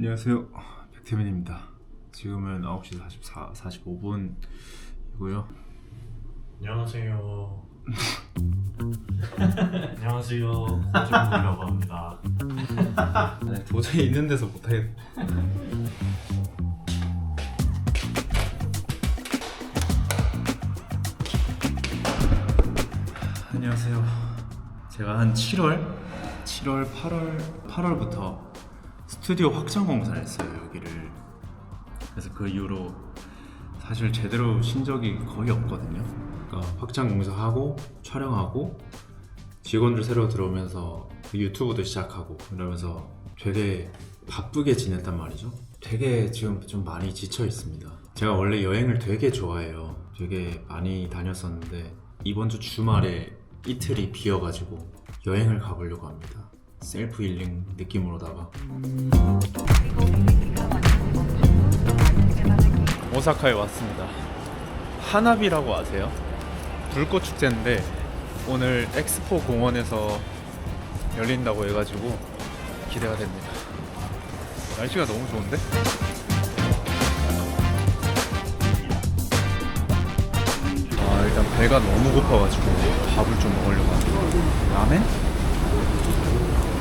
안녕하세요. 백태민입니다. 지금은 9시 44, 45분이고요. 안녕하세요. 안녕하세요. 호준이라고 합니다. 아니, 도저히 있는 데서 못하겠. 안녕하세요. 제가 한 7월, 7월, 8월, 8월부터 스튜디오 확장 공사를 했어요 여기를. 그래서 그 이후로 사실 제대로 쉰 적이 거의 없거든요. 그러니까 확장 공사하고 촬영하고 직원들 새로 들어오면서 유튜브도 시작하고 이러면서 되게 바쁘게 지냈단 말이죠. 되게 지금 좀 많이 지쳐 있습니다. 제가 원래 여행을 되게 좋아해요. 되게 많이 다녔었는데 이번 주 주말에 이틀이 비어가지고 여행을 가보려고 합니다. 셀프 힐링 느낌으로다가 오사카에 왔습니다. 하나비라고 아세요? 불꽃 축제인데 오늘 엑스포 공원에서 열린다고 해가지고 기대가 됩니다. 날씨가 너무 좋은데? 아 일단 배가 너무 고파가지고 밥을 좀 먹으려고 합니다. 라멘?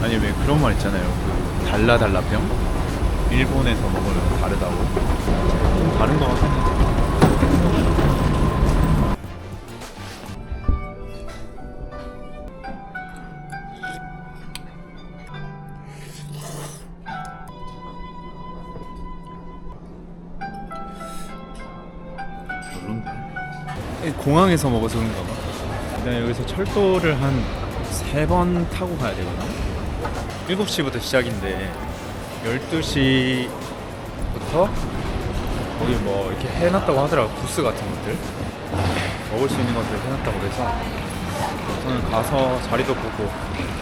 아니 왜 그런 말 있잖아요. 그 달라 달라 병? 일본에서 먹으면 다르다고. 좀 다른 해. 별론데. 공항에서 먹어서 그런가 봐. 일단 여기서 철도를 한 세 번 타고 가야 되거든. 7시부터 시작인데 12시부터 거기 뭐 이렇게 해놨다고 하더라고 부스 같은 것들 먹을 수 있는 것들 해놨다고 그래서 저는 가서 자리도 보고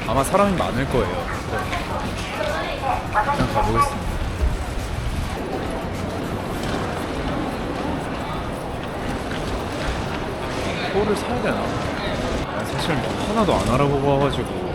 아마 사람이 많을 거예요. 일단 가보겠습니다. 표를 사야 되나? 아, 사실 뭐 하나도 안 알아보고 와가지고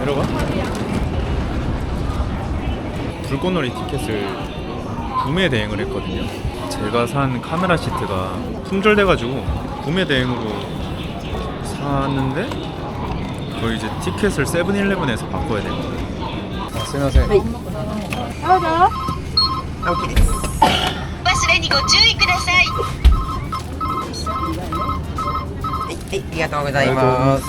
내려가? 불꽃놀이 티켓을 구매 대행을 했거든요. 제가 산 카메라 시트가 품절돼가지고 구매 대행으로 샀는데 그 이제 티켓을 세븐일레븐에서 바꿔야 돼요. 안녕하세요. 忘れにご注意ください。はい、ありがとうございます。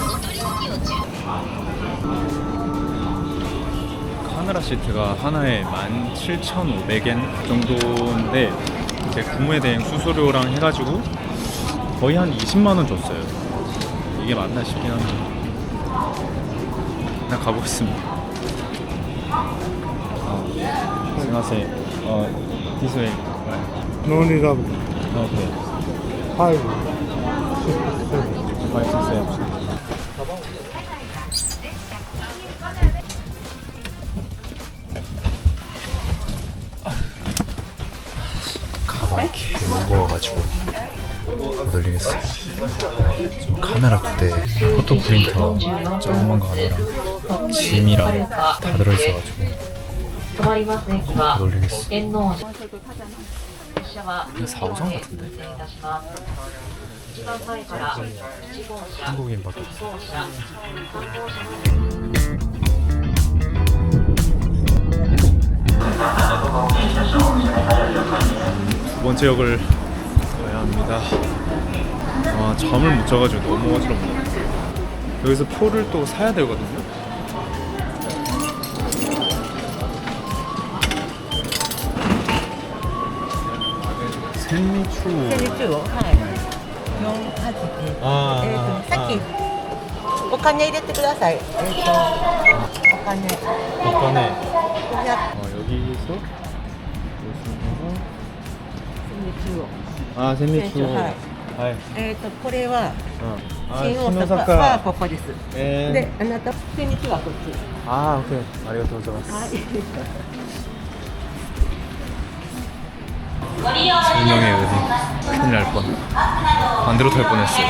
카메라 시트가 하나에 17,500엔 정도인데 이제 구매 대행 수수료랑 해가지고 거의 한 20만 원 줬어요. 이게 맞나 싶긴 한데 그냥 가보겠습니다. 아, 안녕하세요. 어, this way. No need of 오케이. five. 많이 주세요. 카메라 두대 포토 프린터 조그만 거 하나랑 짐이랑 다 들어있어가지고 너무 놀리겠어. 4호선 같은데? 한국인밖에 없어. 두 번째 역을 가야 합니다. 아, 잠을 못 자가지고 너무 어지럽네. 여기서 표를 또 사야 되거든요. 생리추. 中央、はい。四八え 아, えーとさっきお金入れてください。えっ、とお金。 약간의 어, 여기서 여기서 아 샌리추 네, 하이 えっ、とこれは 어. 아 新大 신호사카 阪はここです。 에 で、あなた千日はこっち。 아 오케이 아리가토 고자마스 설명의 은혜 큰일 날뻔 반대로 탈 뻔했어요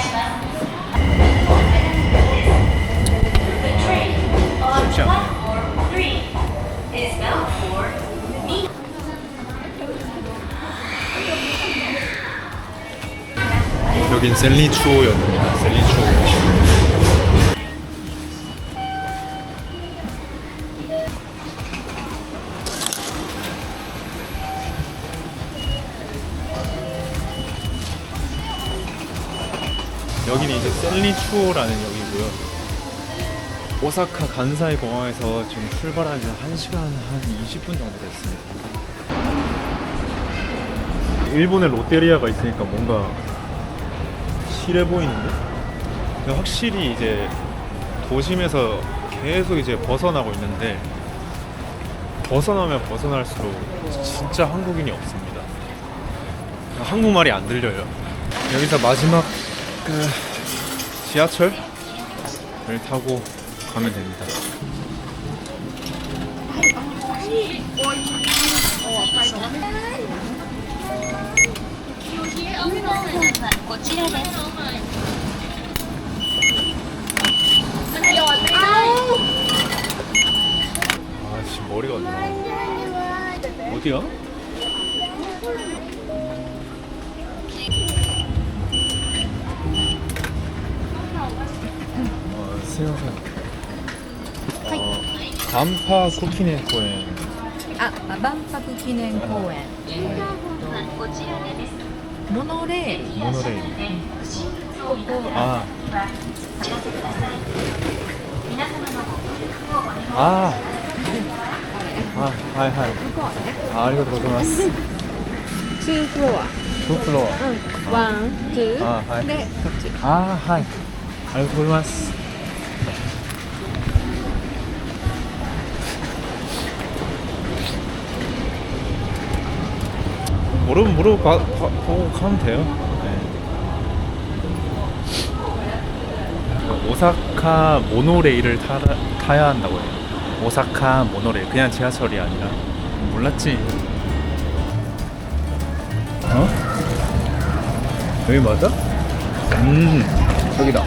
쉽지 않네요 여긴 셀리추오였습니다 셀리추오 여기는 이제 셀리추오라는 역이고요. 오사카 간사이 공항에서 지금 출발한 지 1시간 한 20분 정도 됐습니다. 일본에 롯데리아가 있으니까 뭔가 실해 보이는데? 근데 확실히 이제 도심에서 계속 이제 벗어나고 있는데 벗어나면 벗어날수록 진짜 한국인이 없습니다. 한국말이 안 들려요. 여기서 마지막 그 지하철을 타고 가면 됩니다. 아, 지금 머리가 안 나. 어디야? 어, 수영선. 어, 단파 쿠키네 코엔. あ、万博記念公園。 モノレール。モノレール。ここああ。あはいはい。あありがとうございます。2フロア。2フロア、うん、あはい。ありがとうございます。 마스. 모르면 모르고 봐, 봐, 보고 가면 돼요. 네. 그 오사카 모노레일을 타, 타야 한다고 해요. 오사카 모노레일 그냥 지하철이 아니라 몰랐지. 어? 여기 맞아? 음 저기다.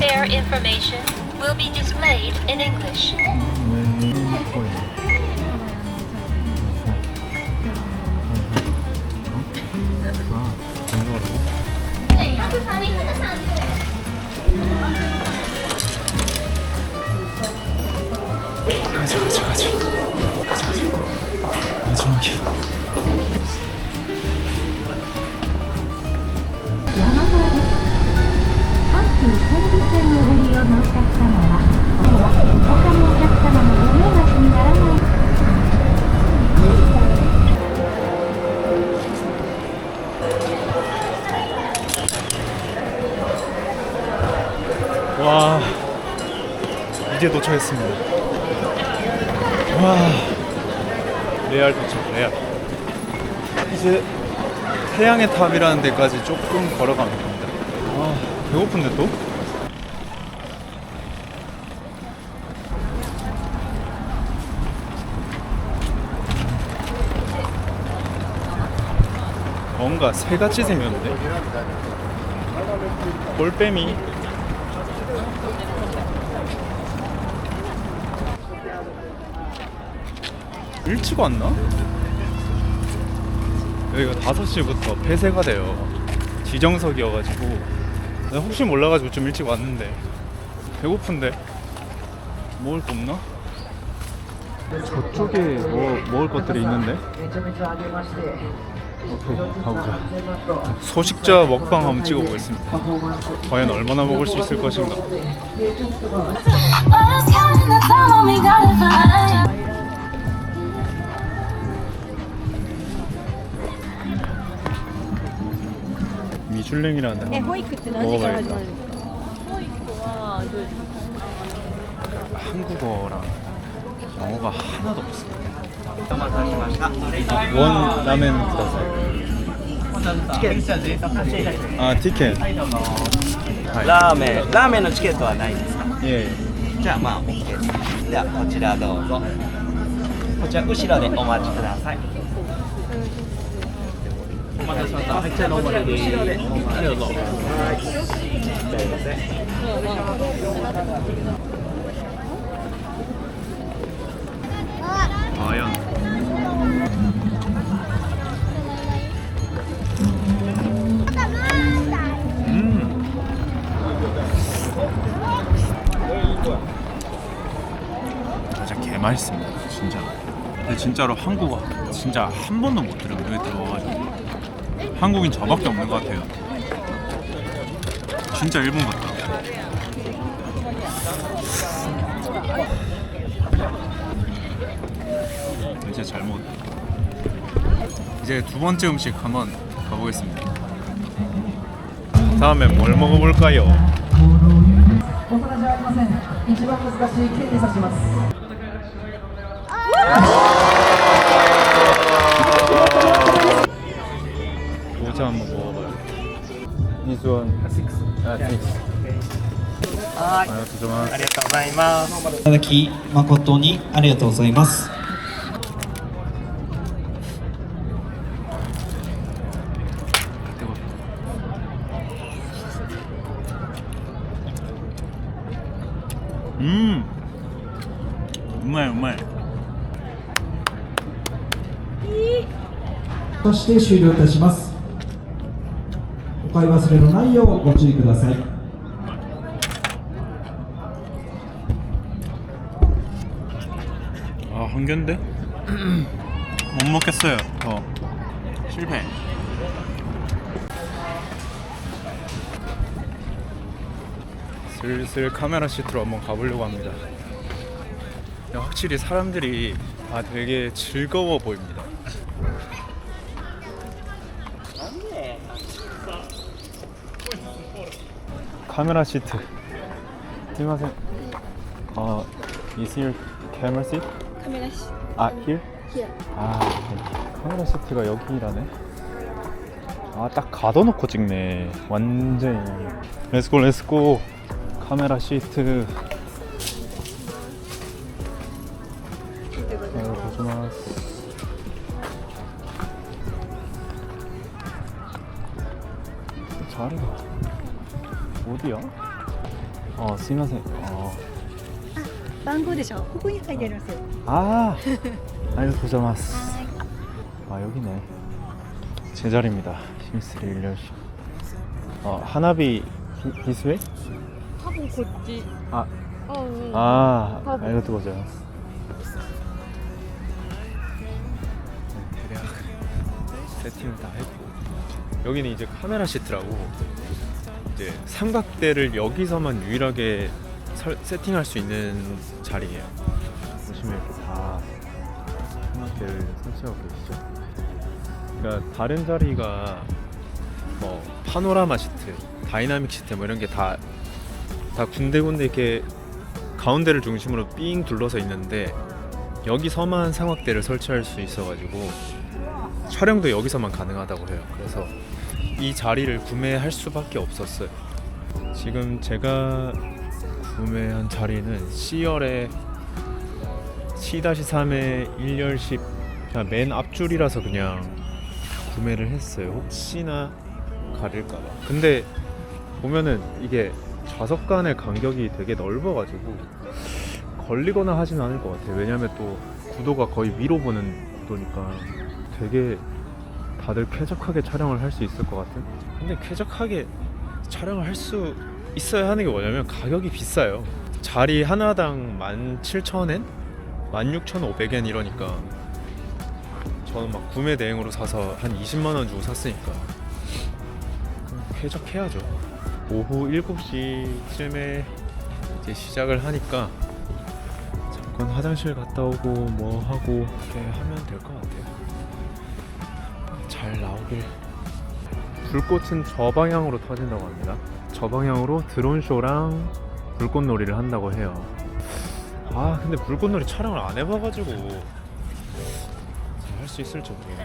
Their information will be displayed in English. 가자 가자 가자 가자 가자 마지막이야 와. 이제 도착했습니다. 와. 레알 도착 레알. 이제 태양의 탑이라는 데까지 조금 걸어가면 됩니다. 아 배고픈데 또? 뭔가 새같이 생겼는데? 볼빼미 일찍 왔나? 여기가 5시부터 폐쇄가 돼요. 지정석이어가지고. 혹시 몰라가지고 좀 일찍 왔는데. 배고픈데? 먹을 거 없나? 저쪽에 뭐 먹을 것들이 있는데? 가보자. 소식자 먹방 한번 찍어보겠습니다. 과연 얼마나 먹을 수 있을 것인가 미슐랭이라는 데 保育って何時から始まる 한국어랑 영어가 하나도 없어. 원 라멘 아 티켓. ラーメンラーメンのチケットはないですか 예. じゃあまあ OK ですではこちらどうぞこちら後ろでお待ちください 음~ 맞아 개 맛있습니다 진짜. 근데 진짜로 한국어 진짜 한 번도 못 들은 여기 들어와가지고. 한국인 저밖에 없는 것 같아요. 진짜 일본 같다. 진짜 잘 먹었다. 이제 두 번째 음식 한번 가보겠습니다. 다음에 뭘 먹어볼까요? お皿じゃありません一番難しい剣に刺します 모자 한번 먹어봐요. This one. 아, six. はい 아, 도전한. ありがとうございますいただき誠にありがとうございます。 음. 정말 정말. そして終了いたしますお 買い忘れのないようご注意ください 아, 한 개인데? 못 먹겠어요. 더. 실패. 슬슬 카메라 시트로 한번 가보려고 합니다. 야, 확실히 사람들이 다 되게 즐거워 보입니다. 카메라 시트. 죄송해요. 어, is your camera seat? 카메라 시. 아, here? Here. 아, 카메라 시트가 여기라네. 아, 딱 가둬놓고 찍네. 완전히. 렛츠고, 렛츠고. 카메라 시트. すいません. 어. 番号でしょここに書いてありますよ 아, 아리가토 고자마스. 아 여기네. 제 자리입니다. 심스리 1년씩. 어 하나비 디스웨이? 多分こっち 아, うんうん 아, 하부. 아리가토 고자마스. 대략 세팅을 다 했고 여기는 이제 카메라 시트라고 이제 삼각대를 여기서만 유일하게 설- 세팅할 수 있는 자리예요. 보시면 이렇게 다 삼각대를 설치하고 계시죠. 그러니까 다른 자리가 뭐 파노라마 시트, 다이나믹 시트 뭐 이런 게 다 다 군데군데 이렇게 가운데를 중심으로 삥 둘러서 있는데 여기서만 삼각대를 설치할 수 있어가지고 촬영도 여기서만 가능하다고 해요. 그래서 이 자리를 구매할 수밖에 없었어요. 지금 제가 구매한 자리는 C열의 C-3의 1열식 그냥 맨 앞줄이라서 그냥 구매를 했어요. 혹시나 가릴까봐. 근데 보면은 이게 좌석 간의 간격이 되게 넓어가지고 걸리거나 하진 않을 것 같아요. 왜냐면 또 구도가 거의 위로 보는 구도니까 되게 다들 쾌적하게 촬영을 할 수 있을 것 같은. 근데 쾌적하게 촬영을 할 수 있어야 하는 게 뭐냐면 가격이 비싸요. 자리 하나당 17,000엔? 16,500엔 이러니까 저는 막 구매 대행으로 사서 한 20만 원 주고 샀으니까 쾌적해야죠. 오후 7시쯤에 이제 시작을 하니까 잠깐 화장실 갔다 오고 뭐 하고 이렇게 하면 될 것 같아요. 잘 나오길. 불꽃은 저 방향으로 터진다고 합니다. 저 방향으로 드론 쇼랑 불꽃놀이를 한다고 해요. 아, 아 근데 불꽃놀이 촬영을 안 해봐가지고 할수 있을지 모르겠네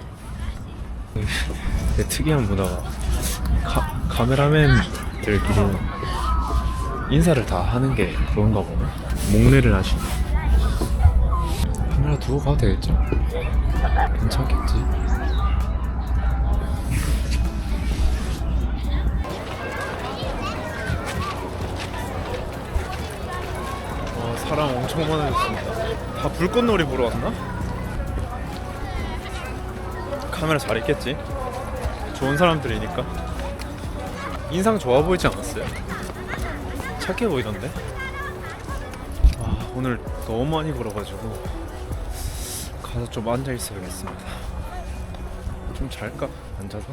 되게 특이한 문화가 카, 카메라맨들끼리는 인사를 다 하는 게 그건가 보네 목례를 하시네 카메라 두고 가도 되겠죠? 괜찮겠지? 와 사람 엄청 많아졌습니다 다 불꽃놀이 보러 왔나? 카메라 잘 있겠지? 좋은 사람들이니까 인상 좋아 보이지 않았어요? 착해 보이던데? 와 오늘 너무 많이 걸어가지고 가서 좀 앉아 있어야겠습니다 좀 잘까? 앉아서?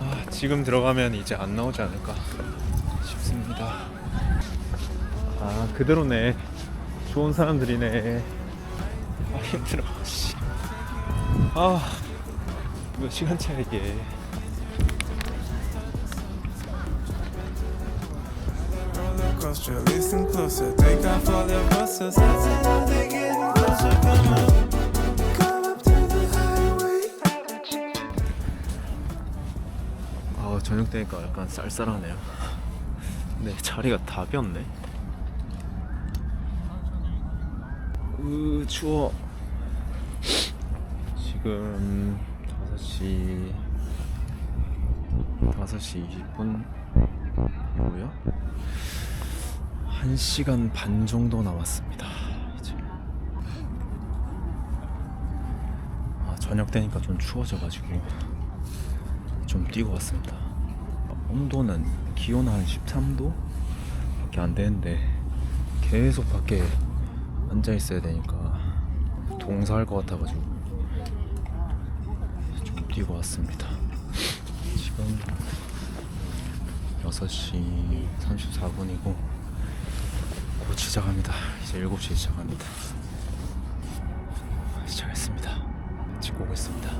아 지금 들어가면 이제 안 나오지 않을까 싶습니다 아 그대로네 좋은 사람들이네 아 힘들어 씨. 아몇 시간째야 이게 coaster, listen closer. Take off all their buses. That's how they getting closer. Come on. Come up to the highway. 아 저녁 되니까 약간 쌀쌀하네요. 네 자리가 다 비었네. 으 추워. 지금 5시 5시 20분 이고요. 1시간 반 정도 남았습니다. 이제 아, 저녁 되니까 좀 추워져가지고 좀 뛰고 왔습니다. 온도는 기온 한 13도 밖에 안 되는데 계속 밖에 앉아 있어야 되니까 동사할 것 같아가지고 좀 뛰고 왔습니다. 지금 6시 34분이고 곧 시작합니다. 이제 7시에 시작합니다. 시작했습니다. 찍고 오겠습니다.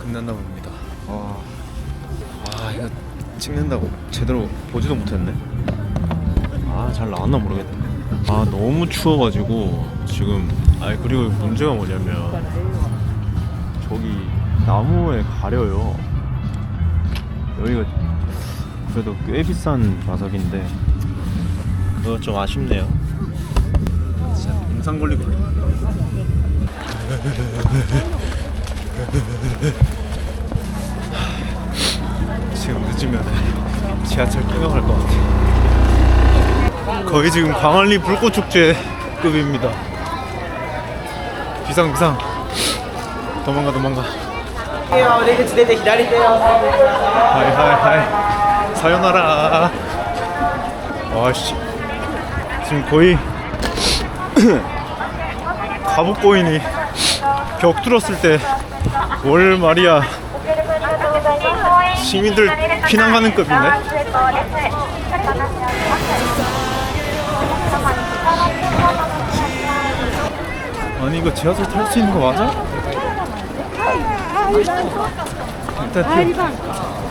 끝났나 봅니다. 와, 아 이거 찍는다고 제대로 보지도 못했네. 아 잘 나왔나 모르겠네. 아 너무 추워가지고 지금 아 그리고 문제가 뭐냐면 저기 나무에 가려요. 여기가 그래도 꽤 비싼 좌석인데 그거 좀 아쉽네요. 진짜 동상 걸리고. 지금 늦으면 지하철 끼어갈 것 같아. 거의 지금 광안리 불꽃 축제급입니다. 비상 비상. 도망가 도망가. 하이 하이 하이. 사요나라. 와씨. 지금 거의 가복고인이 벽 뚫었을 때 월 말이야 시민들 피난 가는 급인데? 아니 이거 지하철 탈 수 있는 거 맞아? 일단 튀어.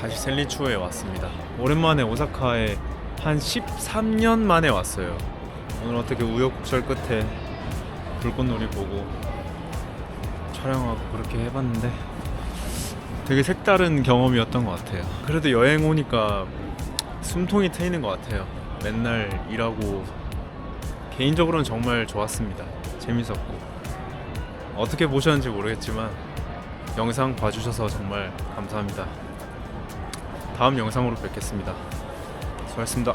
다시 셀리추에 왔습니다. 오랜만에 오사카에 한 13년 만에 왔어요. 오늘 어떻게 우여곡절 끝에 불꽃놀이 보고 촬영하고 그렇게 해봤는데 되게 색다른 경험이었던 것 같아요. 그래도 여행 오니까 숨통이 트이는 것 같아요. 맨날 일하고 개인적으로는 정말 좋았습니다. 재밌었고 어떻게 보셨는지 모르겠지만 영상 봐주셔서 정말 감사합니다. 다음 영상으로 뵙겠습니다. 수고하셨습니다.